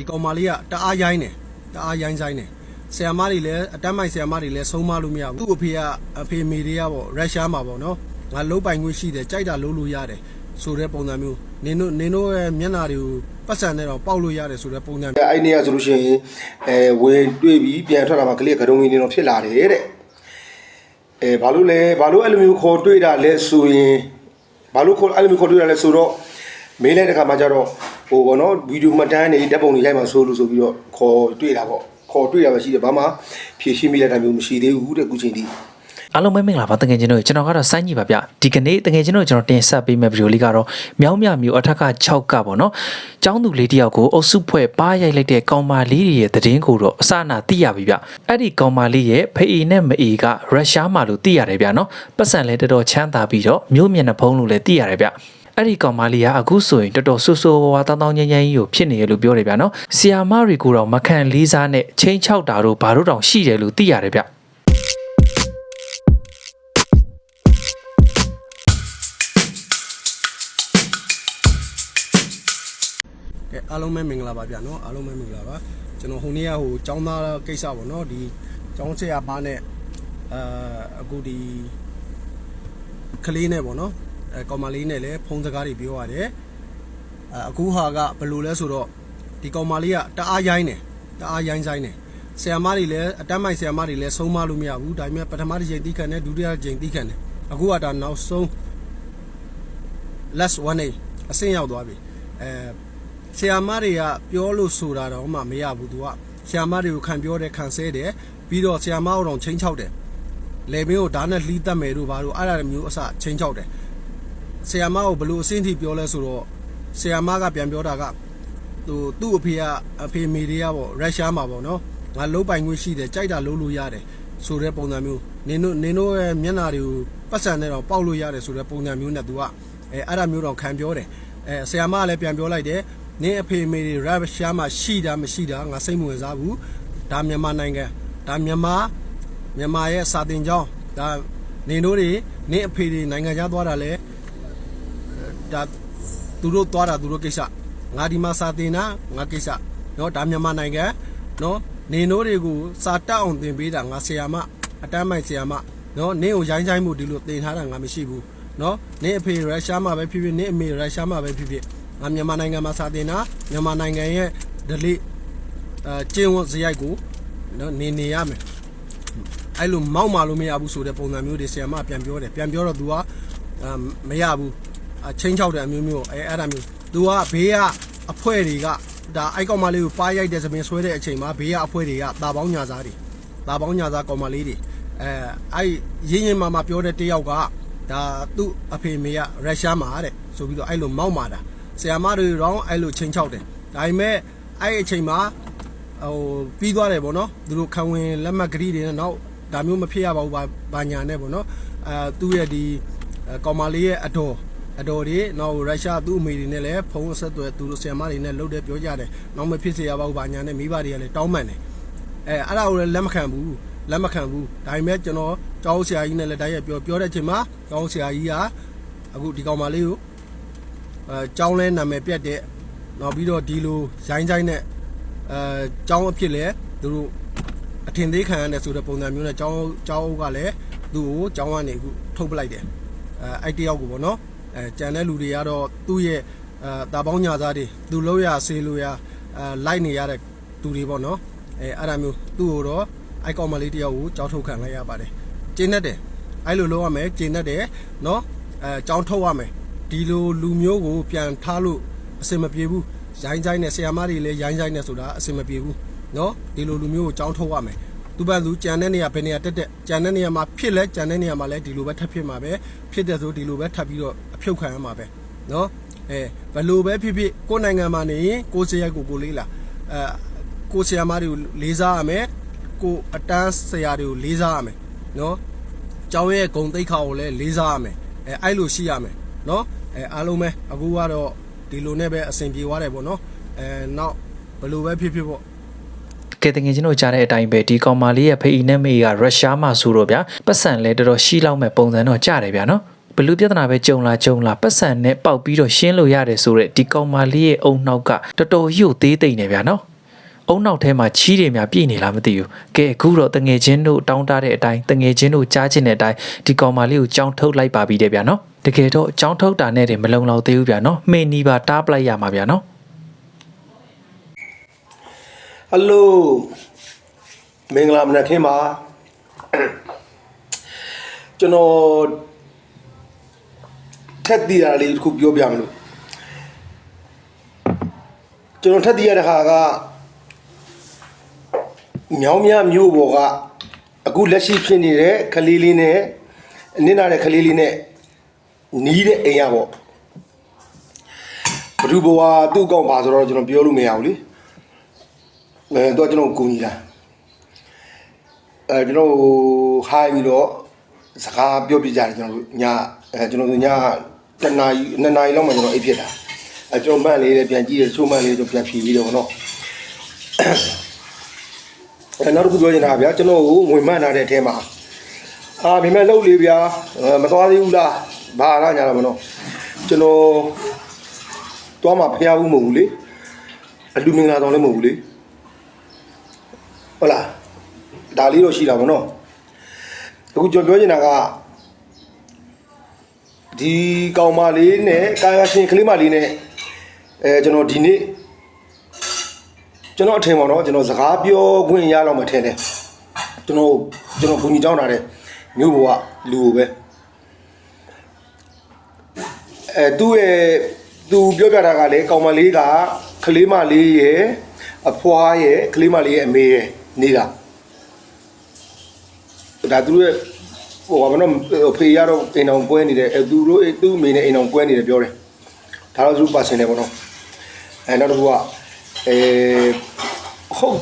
ဒီကောင်မလေးကတအားရိုင်းတယ်တအားရိုင်းဆိုင်တယ်ဆရာမတွေလည်းအတန်းမိုက်ဆရာမတွေလည်းဆုံးမလို့မရဘူးသူ့အဖေကအဖေမေတွေကပေါ့ရုရှားမှာပေါ့နော်ငါလုံးပိုင်ခွင့်ရှိတယ်ကြိုက်တာလုံးလို့ရတယ်ဆိုတဲ့ပုံစံမျိုးနင်တို့နင်တို့ရဲ့မျက်နှာတွေကိုပတ်စံနဲ့တော့ပေါက်လို့ရတယ်ဆိုတဲ့ပုံစံအဲ့ဒီနေရာဆိုလို့ရှိရင်အဲဝင်တွေ့ပြီးပြန်ထွက်လာမှကလေးကတုံးကြီးနေတော့ဖြစ်လာတယ်တဲ့အဲဘာလို့လဲဘာလို့အဲ့လိုမျိုးခေါ်တွေ့တာလဲဆိုရင်ဘာလို့ခေါ်အဲ့လိုမျိုးခေါ်တွေ့တာလဲဆိုတော့မေးလိုက်တဲ့ခါမှာကျတော့ ဟိုဘောနော်ဗီဒီယိုမှတ်တမ်းတွေဓာတ်ပုံတွေရိုက်မှဆိုလို့ဆိုပြီးတော့ခေါ်တွေ့တာပေါ့ခေါ်တွေ့တာပဲရှိတယ်ဘာမှဖြည့်ရှင်းမိလိုက်တာမျိုးမရှိသေးဘူးတဲ့ခုချိန်ထိအားလုံးပဲမင်္ဂလာပါတကယ်ချင်းတို့ကျွန်တော်ကတော့စိုင်းကြီးပါဗျဒီကနေ့တကယ်ချင်းတို့ကျွန်တော်တင်ဆက်ပေးမယ့်ဗီဒီယိုလေးကတော့မြောင်းမြမျိုးအထက်က6ကပေါ့နော်ចောင်းသူလေးတယောက်ကိုအုပ်စုဖွဲ့ပါရိုက်လိုက်တဲ့ကောင်မလေးတွေရဲ့သတင်းကိုတော့အစအနာသိရပြီဗျအဲ့ဒီကောင်မလေးရဲ့ဖေအီနဲ့မအီကရုရှားမှာလို့သိရတယ်ဗျနော်ပတ်စံလဲတော်တော်ချမ်းသာပြီးတော့မျိုးမျက်နှာဖုံးလို့လည်းသိရတယ်ဗျ အဲ့ဒီကောင်မလေးကအခုဆိုရင်တော်တော်ဆူဆူဝါဝါတောင်းတောင်းညမ်းညမ်းကြီးကိုဖြစ်နေရလို့ပြောတယ်ဗျနော်ဆီယာမတွေကိုတော့မခံလေးစားနဲ့ချင်းချောက်တာတို့ဘာတို့တောင်ရှိတယ်လို့သိရတယ်ဗျကဲအားလုံးပဲမင်္ဂလာပါဗျာနော်အားလုံးပဲမင်္ဂလာပါကျွန်တော်ဟိုနေ့ကဟိုចောင်းသားကိစ္စပေါ့နော်ဒီចောင်းဆရာပါနဲ့အာအခုဒီကလေးနဲ့ပေါ့နော်အဲ ကောင်မလေးနဲ့လည်းဖုန်းစကားတွေပြောရတယ်အအခုဟာကဘယ်လိုလဲဆိုတော့ဒီကောင်မလေးကတအားရိုင်းတယ်တအားရိုင်းဆိုင်တယ်ဆရာမတွေလည်းအတန်းမိုက်ဆရာမတွေလည်းဆုံးမလို့မရဘူးဒါပေမဲ့ပထမတစ်ချိန်တီးခံတယ်ဒုတိယတစ်ချိန်တီးခံတယ်အခုကဒါနောက်ဆုံး last one day အဆင့်ရောက်သွားပြီအဲဆီယာမတွေကပြောလို့ဆိုတာတော့မှမရဘူးသူကဆီယာမတွေကိုခံပြောတယ်ခံဆဲတယ်ပြီးတော့ဆီယာမတို့တော့ချင်းချောက်တယ်လေမင်းကိုဓာတ်နဲ့လှီးတတ်မယ်တို့ဘာလို့အဲ့ဒါမျိုးအစချင်းချောက်တယ် ဆီယာမကိုဘလို့အဆင့်ထိပြောလဲဆိုတော့ဆီယာမကပြန်ပြောတာကသူသူ့အဖေကအဖေမေတွေကပေါ့ရုရှားမှာပေါ့နော်ငါလုံးပိုင်ခွင့်ရှိတယ်ကြိုက်တာလုံးလို့ရတယ်ဆိုတဲ့ပုံစံမျိုးနင်တို့နင်တို့ရဲ့မျက်နှာတွေကိုပတ်စံနဲ့တော့ပေါက်လို့ရတယ်ဆိုတဲ့ပုံစံမျိုးနဲ့သူကအဲအဲ့ဒါမျိုးတော့ခံပြောတယ်အဲဆီယာမကလည်းပြန်ပြောလိုက်တယ်နင်းအဖေမေတွေရုရှားမှာရှိတာမရှိတာငါစိတ်မဝင်စားဘူးဒါမြန်မာနိုင်ငံဒါမြန်မာမြန်မာရဲ့စာတင်ကြောင်းဒါနင်တို့တွေနင်းအဖေတွေနိုင်ငံခြားသွားတာလဲ ဒါသူတို့သွားတာသူတို့ကိစ္စငါဒီမှာစာတင်တာငါကိစ္စနော်ဒါမြန်မာနိုင်ငံနော်နေနိုးတွေကိုစာတက်အောင်သင်ပေးတာငါဆရာမအတန်းမိုင်ဆရာမနော်နင်းကိုရိုင်းဆိုင်မှုဒီလိုတင်ထားတာငါမရှိဘူးနော်နင်းအဖေရုရှားမှာပဲဖြစ်ဖြစ်နင်းအမေရုရှားမှာပဲဖြစ်ဖြစ်ငါမြန်မာနိုင်ငံမှာစာတင်တာမြန်မာနိုင်ငံရဲ့ဒလိအဲကျင်းဝတ်ဇရိုက်ကိုနော်နေနေရမယ်အဲ့လိုမောက်မာလို့မရဘူးဆိုတဲ့ပုံစံမျိုးတွေဆရာမပြန်ပြောတယ်ပြန်ပြောတော့ तू ကမရဘူး ချင်းချောက်တဲ့အမျိုးမျိုးအဲအဲ့ဒါမျိုး तू ကဘေးကအဖွဲတွေကဒါအိုက်ကောင်မလေးကိုပါရိုက်တဲ့သမင်ဆွဲတဲ့အချိန်မှာဘေးကအဖွဲတွေကตาပေါင်းညာစားတွေตาပေါင်းညာစားကောင်မလေးတွေအဲအဲ့ရင်းရင်မာမာပြောတဲ့တယောက်ကဒါသူ့အဖေမေကရုရှားမှာတဲ့ဆိုပြီးတော့အဲ့လိုမောက်မာတာဆီယမတွေတော့အဲ့လိုချင်းချောက်တယ်ဒါပေမဲ့အဲ့အချိန်မှာ ဟိုပြီးသွားတယ်ဗောနော်သူတို့ခံဝင်လက်မှတ်ကတိတွေနဲ့နောက်ဒါမျိုးမဖြစ်ရပါဘူးဗာဘာညာနဲ့ဗောနော်အဲသူ့ရဲ့ဒီအဲကောင်မလေးရဲ့အတော် အတော်တွေနောက်ရုရှားသူ့အမေတွေနဲ့လည်းဖုန်းအဆက်အသွယ်သူတို့ဆီယမတွေနဲ့လှုပ်တယ်ပြောကြတယ်နောက်မဖြစ်စေရပါဘူးဘာညာနဲ့မိဘတွေကလည်းတောင်းပန်တယ်အဲအဲ့ဒါကိုလည်းလက်မခံဘူးလက်မခံဘူးဒါပေမဲ့ကျွန်တော်ကျောင်းဆရာကြီးနဲ့လည်းတိုက်ရိုက်ပြောပြောတဲ့အချိန်မှာကျောင်းဆရာကြီးကအခုဒီကောင်မလေးကိုအဲကျောင်းလဲနာမည်ပြတ်တဲ့နောက်ပြီးတော့ဒီလိုရိုင်းဆိုင်နဲ့အဲကျောင်းအဖြစ်လဲသူတို့အထင်သေးခံရတယ်ဆိုတဲ့ပုံစံမျိုးနဲ့ကျောင်းကျောင်းကလည်းသူ့ကိုကျောင်းကနေအခုထုတ်ပလိုက်တယ်အဲအဲ့တယောက်ကိုပေါ့နော် အဲကြံတဲ့လူတွေကတော့သူ့ရဲ့အဲတာပေါင်းညာသားတွေသူလောက်ရဆေးလို့ရအဲလိုက်နေရတဲ့သူတွေပေါ့နော်အဲအဲ့ဒါမျိုးသူ့ကိုတော့အိုက်ကောက်မလေးတယောက်ကိုကြောင်းထုတ်ခံလိုက်ရပါတယ်ကျင်းတတ်တယ်အဲ့လိုလုပ်ရမယ်ကျင်းတတ်တယ်နော်အဲကြောင်းထုတ်ရမယ်ဒီလိုလူမျိုးကိုပြန်ထားလို့အဆင်မပြေဘူးရိုင်းဆိုင်နဲ့ဆရာမတွေလည်းရိုင်းဆိုင်နဲ့ဆိုတာအဆင်မပြေဘူးနော်ဒီလိုလူမျိုးကိုကြောင်းထုတ်ရမယ်သူပန်သူကြံတဲ့နေရာဘယ်နေရာတက်တက်ကြံတဲ့နေရာမှာဖြစ်လဲကြံတဲ့နေရာမှာလဲဒီလိုပဲထပ်ဖြစ်မှာပဲဖြစ်တဲ့ဆိုဒီလိုပဲထပ်ပြီးတော့ ဖြုတ်ခံရမှာပဲနော်အဲဘလို့ပဲဖြစ်ဖြစ်ကိုနိုင်ငံမှာနေရင်ကိုစရိုက်ကိုကိုလေးလာအဲကိုဆရာမတွေကိုလေးစားရမယ်ကိုအတန်းဆရာတွေကိုလေးစားရမယ်နော်ကျောင်းရဲ့ဂုံသိက္ခာကိုလည်းလေးစားရမယ်အဲအဲ့လိုရှိရမယ်နော်အဲအားလုံးပဲအခုကတော့ဒီလိုနဲ့ပဲအဆင်ပြေသွားတယ်ပေါ့နော်အဲနောက်ဘလို့ပဲဖြစ်ဖြစ်ပေါ့ကဲတကယ်ချင်းတို့ကြားတဲ့အတိုင်းပဲဒီကောင်မလေးရဲ့ဖိအိနဲ့မေကရုရှားမှာဆိုတော့ဗျာပတ်စံလဲတော်တော်ရှိလောက်မဲ့ပုံစံတော့ကြားတယ်ဗျာနော် ဘလူပြဿနာပဲကြုံလာကြုံလာပတ်စံနဲ့ပေါက်ပြီးတော့ရှင်းလို့ရတယ်ဆိုတော့ဒီကောင်မလေးရဲ့အုံနောက်ကတော်တော်ကြီးကိုသေးသိမ့်နေဗျာနော်အုံနောက်ထဲမှာချီးတွေများပြည့်နေလားမသိဘူးကဲအခုတော့တငယ်ချင်းတို့တောင်းတတဲ့အတိုင်းတငယ်ချင်းတို့ကြားချင်တဲ့အတိုင်းဒီကောင်မလေးကိုကြောင်းထုတ်လိုက်ပါပြီတဲ့ဗျာနော်တကယ်တော့ကြောင်းထုတ်တာနဲ့တည်းမလုံလောက်သေးဘူးဗျာနော်မှင်နီးပါတားပလိုက်ရမှာဗျာနော်ဟယ်လိုမင်္ဂလာမနက်ခင်းပါကျွန်တော် ထက်တည်ရလေးတစ်ခုပြောပြမလို့ကျွန်တော်ထက်တည်ရတဲ့ဟာကမြောင်းမြမျိုးပေါ်ကအခုလက်ရှိဖြစ်နေတဲ့ကလေးလေးနဲ့နင်းနာတဲ့ကလေးလေးနဲ့နီးတဲ့အိမ်ရပေါ့ဘ누구ဘဝသူ့ကောင်းပါဆိုတော့ကျွန်တော်ပြောလို့မရဘူးလေအဲတော့ကျွန်တော်ကိုကြီးလာအဲကျွန်တော်ဟိုင်းပြီးတော့စကားပြောပြကြတယ်ကျွန်တော်တို့ညအဲကျွန်တော်တို့ည တနာရီနှစ်နာရီလောက်မှကျွန်တော်အိပ်ဖြစ်တာအဲကျွန်တော်မှန်လေးလည်းပြန်ကြည့်တယ်ချိုးမှန်လေးကျွန်တော်ပြန်ဖြီပြီးတော့နော်အဲနောက်တစ်ခုပြောချင်တာဗျာကျွန်တော်ကိုဝင်မှန်လာတဲ့အထဲမှာအာမိမလှုပ်လေဗျာအဲမသွားသေးဘူးလားဘာလာညာတော့မနော်ကျွန်တော်သွားမှာဖျားဘူးမဟုတ်ဘူးလေအလူမင်္ဂလာတော်လည်းမဟုတ်ဘူးလေဟုတ်လားဒါလေးတော့ရှိတာဗောနော်အခုကျွန်တော်ပြောချင်တာက ဒီကောင်မလေးနဲ့ကာယရှင်ကလေးမလေးနဲ့အဲကျွန်တော်ဒီနေ့ကျွန်တော်အထင်ပါတော့ကျွန်တော်စကားပြောခွင့်ရတော့မှထင်တယ်ကျွန်တော်ကျွန်တော်ဘုံကြီးတောင်းတာတဲ့မြို့ဘဝလူကိုပဲအဲသူ့ရဲ့သူပြောပြတာကလည်းကောင်မလေးကကလေးမလေးရဲ့အဖွားရဲ့ကလေးမလေးရဲ့အမေရဲ့နေတာဒါသူတို့ရဲ့ ဟိုဘာမလို့ဖေရတော့အိမ်အောင်ပွဲနေတယ်အဲသူတို့သူ့အမေနဲ့အိမ်အောင်ပွဲနေတယ်ပြောတယ်ဒါတော့သူပါစင်တယ်ပေါ့နော်အဲနောက်တစ်ခုကအဲဟုတ်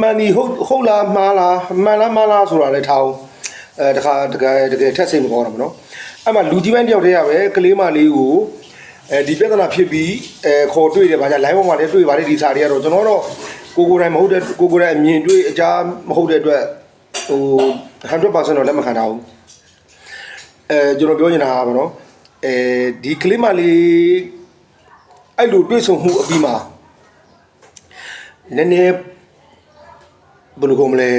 မန်ဒီဟုတ်ဟုတ်လားမှားလားမှန်လားမှားလားဆိုတာလည်းထားအောင်အဲတခါတကယ်တကယ်ထက်စိတ်မကောင်းတာပေါ့နော်အဲ့မှာလူကြီးပိုင်းတယောက်တည်းရပဲကလေးမလေးကိုအဲဒီပြဿနာဖြစ်ပြီးအဲခေါ်တွေ့တယ်ဗာညာ line ပေါ်မှာလည်းတွေ့ပါတယ်ဒီစာတွေကတော့ကျွန်တော်တော့ကိုကိုယ်တိုင်မဟုတ်တဲ့ကိုကိုယ်တိုင်အမြင်တွေ့အကြမဟုတ်တဲ့အတွက်ဟို 100%တော့လက်မခံတာဘူးအဲကျွန်တော်ပြောနေတာကဗောနော်အဲဒီကလေးမလေးအဲ့လိုတွေ့ဆုံမှုအပြီးမှာနည်းနည်းဘယ်လိုကောမလဲ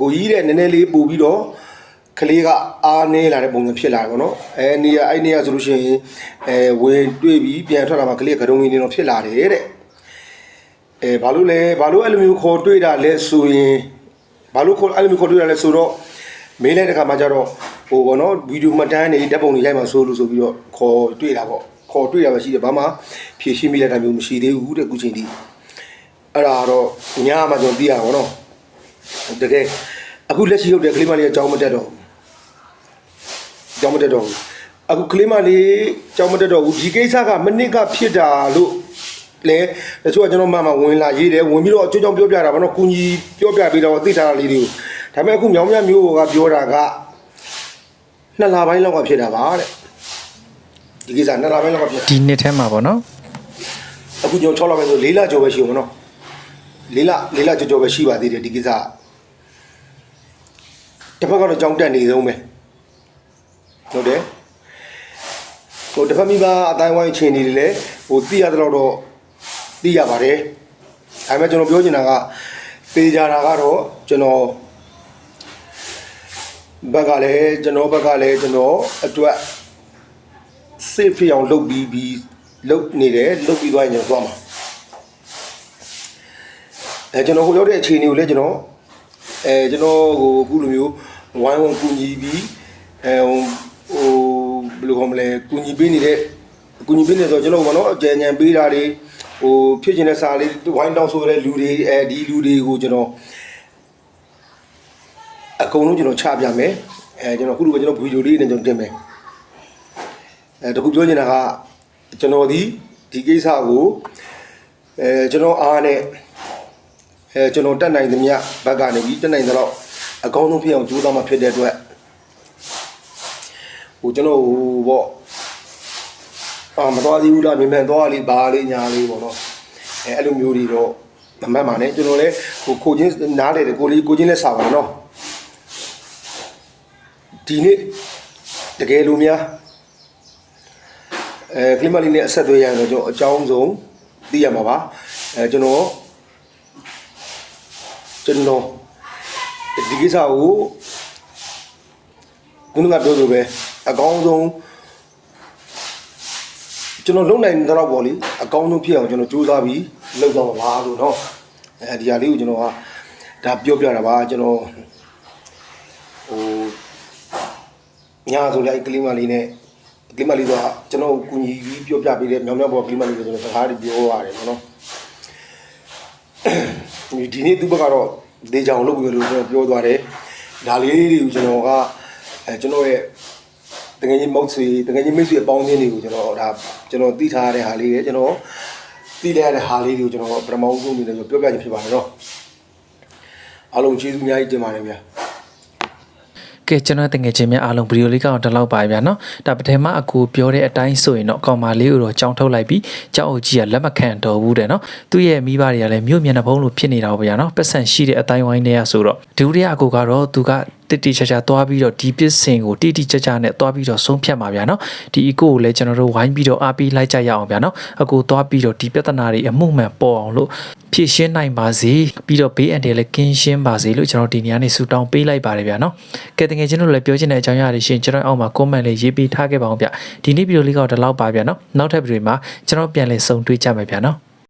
ကိုကြီးတဲ့နည်းနည်းလေးပို့ပြီးတော့ကလေးကအားနေလာတဲ့ပုံစံဖြစ်လာတယ်ပေါ့နော်အဲနေရအဲ့နေရဆိုလို့ရှိရင်အဲဝင်တွေ့ပြီးပြန်ထွက်လာမှကလေးကကတုံးကြီးနေတော့ဖြစ်လာတယ်တဲ့အဲဘာလို့လဲဘာလို့အဲ့လိုမျိုးခေါ်တွေ့တာလဲဆိုရင် ဘာလို့ခေါ်အဲ့လိုမျိုးခေါ်တွေ့တာလဲဆိုတော့မေးလိုက်တဲ့ခါမှကျတော့ဟိုပေါ့နော်ဗီဒီယိုမှတ်တမ်းနေဓာတ်ပုံတွေရိုက်မှဆိုလို့ဆိုပြီးတော့ခေါ်တွေ့တာပေါ့ခေါ်တွေ့တာပဲရှိတယ်ဘာမှဖြည့်ရှင်းမိလိုက်တာမျိုးမရှိသေးဘူးတဲ့ခုချိန်ထိအဲ့ဒါတော့ညမှကျွန်တော်သိရပါတော့တကယ်အခုလက်ရှိဟုတ်တယ်ကလေးမလေးအကြောင်းမတက်တော့ဘူးအကြောင်းမတက်တော့ဘူးအခုကလေးမလေးအကြောင်းမတက်တော့ဘူးဒီကိစ္စကမနစ်ကဖြစ်တာလို့ လေတချို့ကကျွန်တော်မှမှဝင်လာရေးတယ်ဝင်ပြီးတော့အကျိုးကြောင့်ပြောပြတာဗောနော်ကုညီပြောပြပေးတော့သိထားတာလေးတွေကိုဒါပေမဲ့အခုမြောင်မြမျိုးကပြောတာကနှစ်လပိုင်းလောက်ကဖြစ်တာပါတဲ့ဒီကိစ္စနှစ်လပိုင်းလောက်ကဖြစ်ဒီနှစ်ထဲမှာပေါ့နော်အခုကျွန်တော်6လပဲဆို4လကျော်ပဲရှိအောင်နော်4လ4လကျော်ကျော်ပဲရှိပါသေးတယ်ဒီကိစ္စတစ်ဖက်ကတော့ကြောင်းတက်နေဆုံးပဲဟုတ်တယ်ဟိုတစ်ဖက်မိဘအတိုင်းဝိုင်းချင်းနေတယ်လေဟိုသိရတဲ့တော့ သိရပါတယ်ဒါပေမဲ့ကျွန်တော်ပြောချင်တာကပေကြတာကတော့ကျွန်တော်ဘက်ကလည်းကျွန်တော်ဘက်ကလည်းကျွန်တော်အတွက် safe ဖြစ်အောင်လုပ်ပြီးပြီးလုပ်နေတယ်လုပ်ပြီးသွားရင်ကျွန်တော်သွားမှာအဲကျွန်တော်ဟိုရောက်တဲ့အခြေအနေကိုလည်းကျွန်တော်အဲကျွန်တော်ဟိုအခုလိုမျိုးဝိုင်းဝန်းကူညီပြီးအဲဟိုဘယ်လိုခေါ်မလဲကူညီပေးနေတဲ့ကူညီပေးနေဆိုတော့ကျွန်တော်ဘာလို့အကြံဉာဏ်ပေးတာတွေ ဟိုဖြစ်ချင်တဲ့စာလေးဝိုင်းတောင်းဆိုတဲ့လူတွေအဲဒီလူတွေကိုကျွန်တော်အကုန်လုံးကျွန်တော်ချပြမယ်အဲကျွန်တော်ခုလိုပဲကျွန်တော်ဗီဒီယိုလေးနဲ့ကျွန်တော်တင်မယ်အဲတခုပြောချင်တာကကျွန်တော်ဒီဒီကိစ္စကိုအဲကျွန်တော်အားနဲ့အဲကျွန်တော်တက်နိုင်သမျှဘက်ကနေပြီးတက်နိုင်တော့အကောင်းဆုံးဖြစ်အောင်ကြိုးစားမှဖြစ်တဲ့အတွက်ဟိုကျွန်တော်ဟိုပေါ့ အာမတော်သေးဘူးလားမြင်မြန်သွားလေးဘာလေးညာလေးပေါ့နော်အဲအဲ့လိုမျိုးတွေတော့မမှတ်ပါနဲ့ကျွန်တော်လည်းဟိုခိုချင်းနားလေတယ်ကိုလေးကိုချင်းလည်းစာပါနော်ဒီနေ့တကယ်လို့များအဲကလီမလီနဲ့အဆက်အသွယ်ရရင်တော့ကျွန်တော်အကြောင်းဆုံးသိရမှာပါအဲကျွန်တော်ကျွန်တော်ဒီကိစ္စကိုခုနကပြောလိုပဲအကောင်းဆုံး ကျွန်တော်လုံနိုင်တဲ့တော့ပေါ့လေအကောင်းဆုံးဖြစ်အောင်ကျွန်တော်ကြိုးစားပြီးလုပ်တော့မှာပါလို့เนาะအဲဒီဟာလေးကိုကျွန်တော်ကဒါပြောပြတာပါကျွန်တော်ဟိုညာဆိုလိုက်ကလီမလေးနဲ့ကလီမလေးတော့ကျွန်တော်ကူညီပြီးပြောပြပေးတဲ့မြောင်မြောင်ပေါ်ကလီမလေးကိုကျွန်တော်စကားတွေပြောရတယ်เนาะဒီနေ့သူဘက်ကတော့ဒေချောင်လုပ်ပြီးလို့ကျွန်တော်ပြောသွားတယ်ဒါလေးတွေကိုကျွန်တော်ကအဲကျွန်တော်ရဲ့ တကယ်ကြီးမုတ်ဆွေတကယ်ကြီးမိတ်ဆွေအပေါင်းအသင်းတွေကိုကျွန်တော်ဒါကျွန်တော်သိထားရတဲ့ဟာလေးတွေကျွန်တော်သိလိုက်ရတဲ့ဟာလေးတွေကိုကျွန်တော်ပထမဆုံးအနေနဲ့ပြောပြချင်ဖြစ်ပါတယ်နော်အားလုံးကျေးဇူးအများကြီးတင်ပါတယ်ဗျာကဲကျွန်တော်တငယ်ချင်းများအားလုံးဗီဒီယိုလေးကတော့ဒီလောက်ပါဗျာနော်ဒါပထမအကူပြောတဲ့အတိုင်းဆိုရင်တော့ကောင်မလေးကိုတော့ကြောင်းထုတ်လိုက်ပြီးကြောက်အုပ်ကြီးကလက်မခံတော့ဘူးတဲ့နော်သူ့ရဲ့မိဘတွေကလည်းမြို့မျက်နှာဖုံးလိုဖြစ်နေတာပေါ့ဗျာနော်ပတ်စံရှိတဲ့အတိုင်းဝိုင်းတွေကဆိုတော့ဒုတိယအကူကတော့သူက တိတိကျကျသွားပြီးတော့ဒီပစ္စင်ကိုတိတိကျကျနဲ့သွားပြီးတော့ဆုံးဖြတ်မှာဗျာနော်ဒီအကူကိုလည်းကျွန်တော်တို့ဝိုင်းပြီးတော့အားပေးလိုက်ကြရအောင်ဗျာနော်အကူသွားပြီးတော့ဒီပြဿနာတွေအမှုမှန်ပေါ်အောင်လို့ဖြည့်ရှင်းနိုင်ပါစေပြီးတော့ဘေးအန္တရာယ်လည်းကင်းရှင်းပါစေလို့ကျွန်တော်ဒီနေရာနေဆူတောင်းပေးလိုက်ပါတယ်ဗျာနော်ကဲတကယ်ချင်းတို့လည်းပြောချင်တဲ့အကြောင်းအရာတွေရှင်ကျွန်တော်အောက်မှာ comment လေးရေးပေးထားခဲ့ပါအောင်ဗျဒီနေ့ဗီဒီယိုလေးကတော့ဒီလောက်ပါဗျာနော်နောက်ထပ်ဗီဒီယိုမှာကျွန်တော်ပြန်လည်ဆုံတွေ့ကြမယ်ဗျာနော်